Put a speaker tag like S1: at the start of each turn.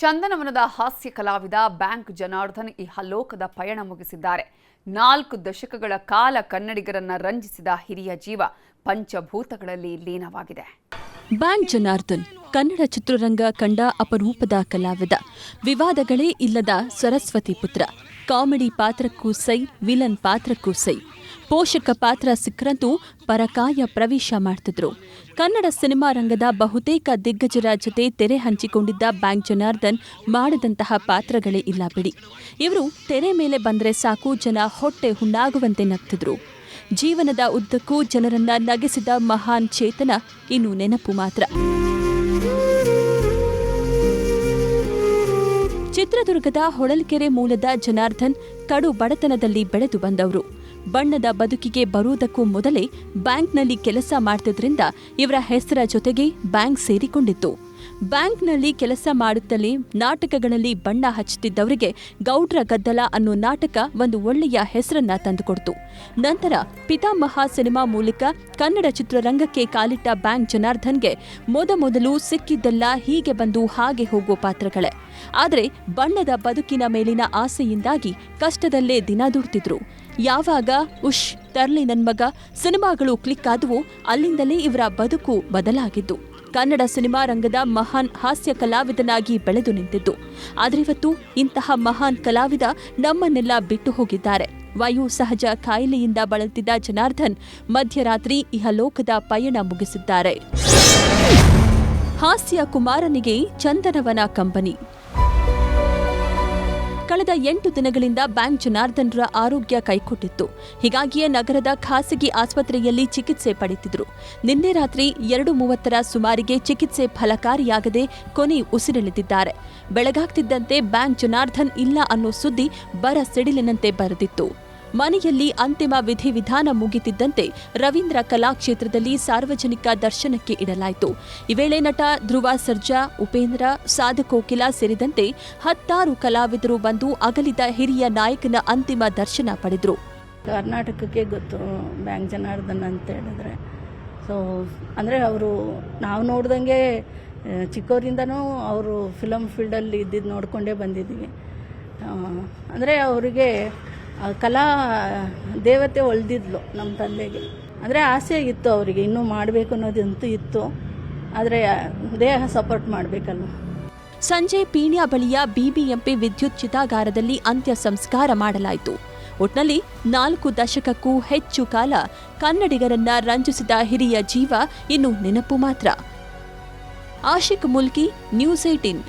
S1: ಚಂದನವನದ ಹಾಸ್ಯ ಕಲಾವಿದ ಬ್ಯಾಂಕ್ ಜನಾರ್ದನ್ ಈ ಹಲೋಕದ ಪಯಣ ಮುಗಿಸಿದ್ದಾರೆ. ನಾಲ್ಕು ದಶಕಗಳ ಕಾಲ ಕನ್ನಡಿಗರನ್ನ ರಂಜಿಸಿದ ಹಿರಿಯ ಜೀವ ಪಂಚಭೂತಗಳಲ್ಲಿ ಲೀನವಾಗಿದೆ.
S2: ಬ್ಯಾಂಕ್ ಜನಾರ್ದನ್ ಕನ್ನಡ ಚಿತ್ರರಂಗ ಕಂಡ ಅಪರೂಪದ ಕಲಾವಿದ. ವಿವಾದಗಳೇ ಇಲ್ಲದ ಸರಸ್ವತಿ ಪುತ್ರ. ಕಾಮಿಡಿ ಪಾತ್ರಕ್ಕೂ ಸೈ, ವಿಲನ್ ಪಾತ್ರಕ್ಕೂ ಸೈ. ಪೋಷಕ ಪಾತ್ರ ಸಿಕ್ಕರಂತೂ ಪರಕಾಯ ಪ್ರವೇಶ ಮಾಡ್ತಿದ್ರು. ಕನ್ನಡ ಸಿನಿಮಾ ರಂಗದ ಬಹುತೇಕ ದಿಗ್ಗಜರ ಜೊತೆ ತೆರೆ ಹಂಚಿಕೊಂಡಿದ್ದ ಬ್ಯಾಂಕ್ ಜನಾರ್ದನ್ ಮಾಡದಂತಹ ಪಾತ್ರಗಳೇ ಇಲ್ಲ ಬಿಡಿ. ಇವರು ತೆರೆ ಮೇಲೆ ಬಂದರೆ ಸಾಕು ಜನ ಹೊಟ್ಟೆ ಹುಣ್ಣಾಗುವಂತೆ ನಗ್ತಿದ್ರು. ಜೀವನದ ಉದ್ದಕ್ಕೂ ಜನರನ್ನ ನಗಿಸಿದ ಮಹಾನ್ ಚೇತನ ಇನ್ನು ನೆನಪು ಮಾತ್ರ. ಚಿತ್ರದುರ್ಗದ ಹೊಳಲ್ಕೆರೆ ಮೂಲದ ಜನಾರ್ದನ್ ಕಡು ಬಡತನದಲ್ಲಿ ಬೆಳೆದು ಬಂದವರು. ಬಣ್ಣದ ಬದುಕಿಗೆ ಬರುವುದಕ್ಕೂ ಮೊದಲೇ ಬ್ಯಾಂಕ್ನಲ್ಲಿ ಕೆಲಸ ಮಾಡ್ತಿದ್ರಿಂದ ಇವರ ಹೆಸರ ಜೊತೆಗೆ ಬ್ಯಾಂಕ್ ಸೇರಿಕೊಂಡಿತ್ತು. ಬ್ಯಾಂಕ್ನಲ್ಲಿ ಕೆಲಸ ಮಾಡುತ್ತಲೇ ನಾಟಕಗಳಲ್ಲಿ ಬಣ್ಣ ಹಚ್ಚುತ್ತಿದ್ದವರಿಗೆ ಗೌಡ್ರ ಗದ್ದಲ ಅನ್ನೋ ನಾಟಕ ಒಂದು ಒಳ್ಳೆಯ ಹೆಸರನ್ನ ತಂದುಕೊಡ್ತು. ನಂತರ ಪಿತಾಮಹ ಸಿನಿಮಾ ಮೂಲಕ ಕನ್ನಡ ಚಿತ್ರರಂಗಕ್ಕೆ ಕಾಲಿಟ್ಟ ಬ್ಯಾಂಕ್ ಜನಾರ್ದನ್ಗೆ ಮೊದಮೊದಲು ಸಿಕ್ಕಿದ್ದೆಲ್ಲ ಹೀಗೆ ಬಂದು ಹಾಗೆ ಹೋಗೋ ಪಾತ್ರಗಳೇ. ಆದರೆ ಬಣ್ಣದ ಬದುಕಿನ ಮೇಲಿನ ಆಸೆಯಿಂದಾಗಿ ಕಷ್ಟದಲ್ಲೇ ದಿನ ದುಡ್ತಿದ್ರು. ಯಾವಾಗ ಉಶ್ ತರ್ಲಿ ನನ್ಮಗ ಸಿನಿಮಾಗಳು ಕ್ಲಿಕ್ ಆದವು ಅಲ್ಲಿಂದಲೇ ಇವರ ಬದುಕು ಬದಲಾಗಿದ್ದು. ಕನ್ನಡ ಸಿನಿಮಾ ರಂಗದ ಮಹಾನ್ ಹಾಸ್ಯ ಕಲಾವಿದನಾಗಿ ಬೆಳೆದು ನಿಂತಿದ್ದು. ಆದರೆ ಇವತ್ತು ಇಂತಹ ಮಹಾನ್ ಕಲಾವಿದ ನಮ್ಮನ್ನೆಲ್ಲ ಬಿಟ್ಟು ಹೋಗಿದ್ದಾರೆ. ವಾಯು ಸಹಜ ಕಾಯಿಲೆಯಿಂದ ಬಳಲುತ್ತಿದ್ದ ಜನಾರ್ದನ್ ಮಧ್ಯರಾತ್ರಿ ಇಹಲೋಕದ ಪಯಣ ಮುಗಿಸಿದ್ದಾರೆ. ಹಾಸ್ಯ ಕುಮಾರನಿಗೆ ಚಂದನವನ ಕಂಪನಿ ಕಳೆದ ಎಂಟು ದಿನಗಳಿಂದ ಬ್ಯಾಂಕ್ ಜನಾರ್ದನ್ರ ಆರೋಗ್ಯ ಕೈಕೊಟ್ಟಿತ್ತು. ಹೀಗಾಗಿಯೇ ನಗರದ ಖಾಸಗಿ ಆಸ್ಪತ್ರೆಯಲ್ಲಿ ಚಿಕಿತ್ಸೆ ಪಡೆಯುತ್ತಿದ್ದರು ನಿನ್ನೆ ರಾತ್ರಿ ಎರಡು ಮೂವತ್ತರ ಸುಮಾರಿಗೆ ಚಿಕಿತ್ಸೆ ಫಲಕಾರಿಯಾಗದೆ ಕೊನೆ ಉಸಿರೆಳೆದಿದ್ದಾರೆ. ಬೆಳಗಾಗ್ತಿದ್ದಂತೆ ಬ್ಯಾಂಕ್ ಜನಾರ್ದನ್ ಇಲ್ಲ ಅನ್ನೋ ಸುದ್ದಿ ಬರ ಸಿಡಿಲಿನಂತೆ ಬರೆದಿತ್ತು. ಮನೆಯಲ್ಲಿ ಅಂತಿಮ ವಿಧಿವಿಧಾನ ಮುಗಿತಿದ್ದಂತೆ ರವೀಂದ್ರ ಕಲಾಕ್ಷೇತ್ರದಲ್ಲಿ ಸಾರ್ವಜನಿಕ ದರ್ಶನಕ್ಕೆ ಇಡಲಾಯಿತು. ಈ ವೇಳೆ ನಟ ಧ್ರುವ ಸರ್ಜಾ, ಉಪೇಂದ್ರ ಸಾಧಕೋಕಿಲ ಸೇರಿದಂತೆ ಹತ್ತಾರು ಕಲಾವಿದರು ಬಂದು ಅಗಲಿದ ಹಿರಿಯ ನಾಯಕನ ಅಂತಿಮ ದರ್ಶನ ಪಡೆದರು.
S3: ಕರ್ನಾಟಕಕ್ಕೆ ಗೊತ್ತು ಬ್ಯಾಂಕ್ ಜನಾರ್ದನ್ ಅಂತ ಹೇಳಿದ್ರೆ. ಸೊ ಅಂದರೆ ಅವರು ನಾವು ನೋಡ್ದಂಗೆ ಚಿಕ್ಕವರಿಂದನೂ ಅವರು ಫಿಲಮ್ ಫೀಲ್ಡಲ್ಲಿ ಇದ್ದಿದ್ದು ನೋಡಿಕೊಂಡೇ ಬಂದಿದ್ದೀವಿ. ಅಂದರೆ ಅವರಿಗೆ ಕಲಾ ದೇವತೆ ಒಳ್ದಿದ್ಲು ನಮ್ಮ ತಂದೆಗೆ. ಅಂದರೆ ಆಸೆ ಇತ್ತು ಅವರಿಗೆ, ಇನ್ನೂ ಮಾಡಬೇಕು ಅನ್ನೋದಂತೂ ಇತ್ತು. ಆದರೆ ದೇಹ ಸಪೋರ್ಟ್ ಮಾಡಬೇಕಲ್ವ?
S2: ಸಂಜೆ ಪೀಣ್ಯ ಬಳಿಯ ಬಿಬಿಎಂಪಿ ವಿದ್ಯುತ್ ಚಿತಾಗಾರದಲ್ಲಿ ಅಂತ್ಯ ಸಂಸ್ಕಾರ ಮಾಡಲಾಯಿತು. ಒಟ್ನಲ್ಲಿ ನಾಲ್ಕು ದಶಕಕ್ಕೂ ಹೆಚ್ಚು ಕಾಲ ಕನ್ನಡಿಗರನ್ನ ರಂಜಿಸಿದ ಹಿರಿಯ ಜೀವ ಇನ್ನು ನೆನಪು ಮಾತ್ರ. Ashiq Mulki, news eighteen